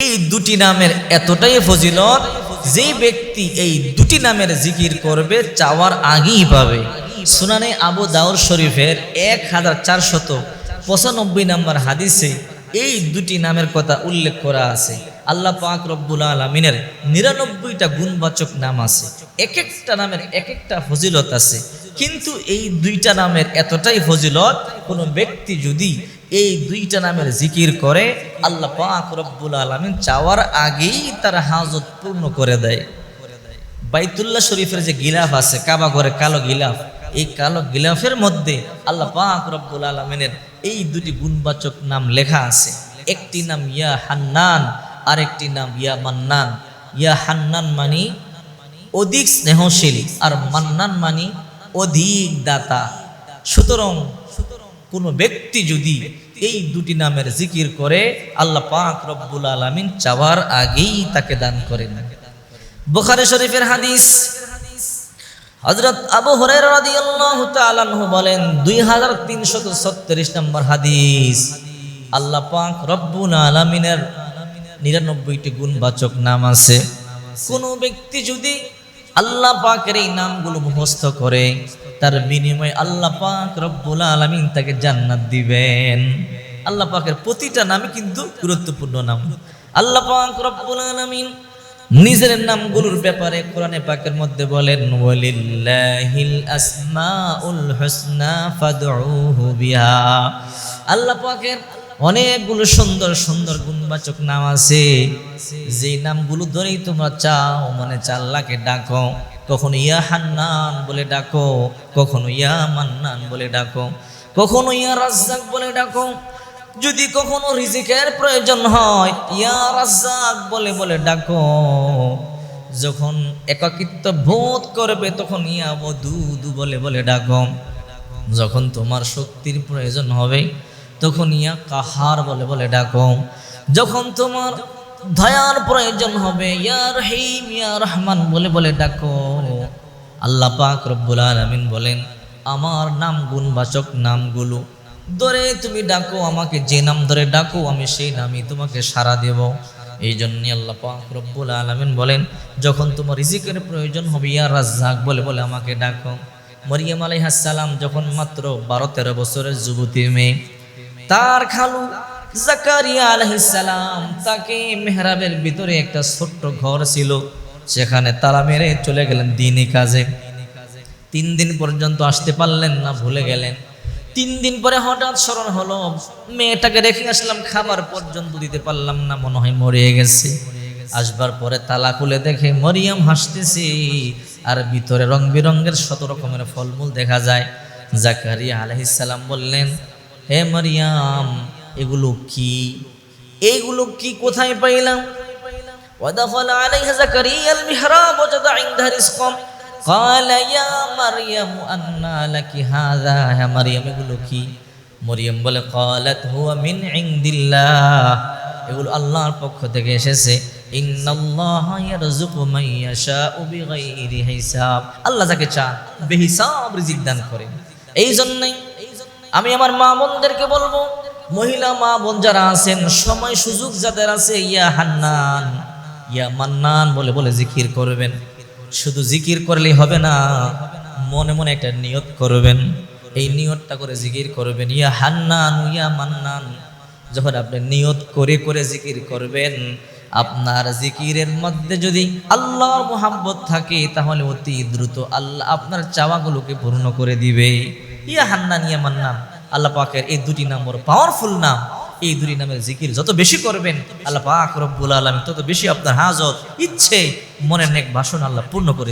এই দুটি নামের এতটাই ফজিলত যে ব্যক্তি এই দুটি নামের জিকির করবে চাওয়ার আগেই পাবে। সুনানে আবু দাউর শরীফের এক হাজার চারশত পঁচানব্বই নম্বর হাদিসে এই দুটি নামের কথা উল্লেখ করা আছে। আল্লাহ পাক রব্বুল আলমিনের নিরানব্বইটা গুণবাচক নাম আছে। এক একটা নামের এক একটা ফজিলত আছে। কিন্তু এই দুইটা নামের এতটাই ফজিলত, কোনো ব্যক্তি যদি এই দুইটা নামের জিকির করে আল্লাহ পাক রব্বুল আলমিন চাওয়ার আগেই তার হাজত পূর্ণ করে দেয়। বাইতুল্লাহ শরীফের যে গিলাফ আছে, কাবা ঘরে কালো গিলাফ, এই কালো গিলাফের মধ্যে আল্লাহ পাক রব্বুল আলমিনের এই দুটি গুণবাচক নাম লেখা আছে। একটি নাম ইয়া হান্নান, আরেকটি নাম ইয়া মান্নান। ইয়া হান্নান মানি অধিক স্নেহশীল আর মান্নান মানি অধিক দাতা। সুতরাং কোনো ব্যক্তি যদি এই দুটি নামের জিকির করে আল্লাহ পাক রব্বুল আলমিন চাওয়ার আগেই তাকে দান করেন। বুখারী শরীফের হাদিস, হযরত আবু হুরায়রা রাদিয়াল্লাহু তাআলা আনহু বলেন 2336 নম্বর হাদিস, আল্লাহ পাক রব্বুল আলামিনের 99টি গুণবাচক নাম আছে। কোন ব্যক্তি যদি আল্লাহ পাকের এই নামগুলো মুখস্থ করে তার বিনিময়ে আল্লাহ পাক রব্বুল আলামিন তাকে জান্নাত দিবেন। আল্লাহ পাকের প্রতিটা নামই কিন্তু গুরুত্বপূর্ণ নাম। আল্লাহ পাক রব্বুল আলামিন নিজের নামগুলোর ব্যাপারে কোরআনে পাকের মধ্যে বলেন, ওয়ালিল্লাহিল আসমাউল হুসনা ফাদউহু বিহা। আল্লাহ পাকের অনেকগুলো সুন্দর সুন্দর গুণবাচক নাম আছে। যে নামগুলো ধরেই তোমরা চাও মানে চাল্লাকে ডাকো। কখনো ইয়া হান্নান বলে ডাকো, কখনো ইয়া মান্নান বলে ডাকো, কখনো ইয়া রাজ্জাক বলে ডাকো। যদি কখনো রিজিকের প্রয়োজন হয়, ইয়া রাজ্জাক বলে বলে ডাকো। যখন একাকিত্ব বোধ করবে, তখন ইয়া বদুদু বলে বলে ডাকো। যখন তোমার শক্তির প্রয়োজন হবে, তখন ইয়া কাহার বলে বলে ডাকো। যখন তোমার দয়ার প্রয়োজন হবে। ইয়া রহিম, ইয়া রহমান, বলে বলে ডাকো। আল্লাহ পাক রব্বুল আলামিন বলেন, আমার নাম গুণবাচক নামগুলো। ধরে তুমি ডাকো, আমাকে যে নাম ধরে ডাকো, আমি সেই নামই তোমাকে সাড়া দেব। এই জন্য আল্লাহ পাক রব্বুল আলামিন বলেন, যখন তোমার রিজিকের প্রয়োজন হবে, ইয়া রাজ্জাক, বলে বলে আমাকে ডাকো। মরিয়াম আলাইহাসালাম যখন মাত্র বারো তেরো বছরের যুবতী মেয়ে, তার খালু জাকারিয়া আলাইহিসসালাম তাকে মেহরাবের ভিতরে একটা ছোট্ট ঘর ছিল সেখানে তালা মেরে চলে গেলেন দিনই কাজে। তিন দিন পর্যন্ত আসতে পারলেন না, ভুলে গেলেন। তিন দিন পরে হঠাৎ স্মরণ হলো, মেয়েটাকে রেখে আসলাম, খাবার পর্যন্ত দিতে পারলাম না, মনে হয় মরিয়ে গেছে। আসবার পরে তালা খুলে দেখে মরিয়াম হাসতেছি, আর ভিতরে রং বেরঙ্গের শত রকমের ফলমূল দেখা যায়। জাকারিয়া আলহিসাল্লাম বললেন, হে মরিয়াম এগুলো কি এইগুলো কি কোথায় পাইলাম ودخل عليها زكريا المحراب وجد عندها رزقا قال يا مريم أنى لك هذا يا مريم এগুলো কি মরিয়ম বলে قالت هو من عند الله এগুলো আল্লাহর পক্ষ থেকে এসেছে ইন্নাল্লাহা ইয়ারযুকু মান ইয়াশাউ বিগাইরি হিসাব আল্লাহ যাকে চান বেহিসাব রিজিক দান করেন এই জন্যই আমি আমার মা বোনদেরকে বলবো মহিলা মা বোন যারা আছেন, সময় সুযোগ যাদের আছে, ইয়া হান্নান, ইয়া মান্নান বলে বলে জিকির করবেন। শুধু জিকির করলেই হবে না, মনে মনে একটা নিয়ত করবেন। এই নিয়তটা করে জিকির করবেন। ইয়া হান্নান, ইয়া মান্নান, যখন আপনি নিয়ত করে করে জিকির করবেন, আপনার জিকিরের মধ্যে যদি আল্লাহর মোহাব্বত থাকে, তাহলে অতি দ্রুত আল্লাহ আপনার চাওয়াগুলোকে পূর্ণ করে দিবে। ইয়া হান্নান, ইয়া মান্নান। আল্লাহ পাকের এই দুটি নাম বড় পাওয়ারফুল নাম এই দুটি নামের জিকির যত বেশি করবেন, আল্লাহ পাক রব্বুল আলম তত বেশি আপনার হাজত, ইচ্ছে, মনের নেক ভাষণ আল্লাহ পূর্ণ করে।